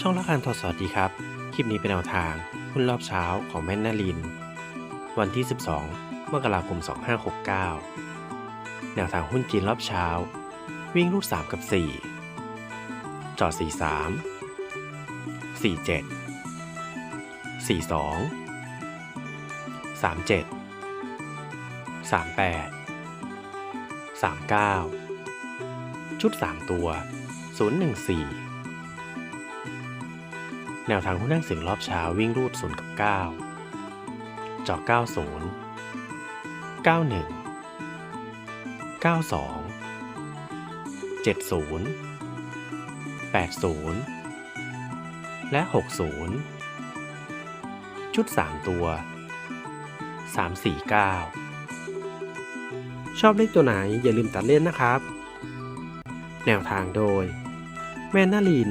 ช่องละคันทดสวัสดีครับ คลิปนี้เป็นแนวทางหุ้นรอบเช้าของแม่นนาลิน วันที่ 12 มกราคม 2569 แนวทางหุ้นจีนรอบเช้า วิ่งรูด3กับ 4 จอด 43 47 42 37 38 39 ชุด 3 ตัว 014 แนวทางหุ้นนั่งสียงรอบเช้าวิ่งรูด0กับ9จอ90 91 92 70 80 และ 60 ชุด 3 ตัว 349 ชอบเลขตัวไหนอย่าลืมตัดเล่นนะครับ แนวทางโดย แม่นาลิน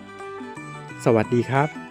สวัสดีครับ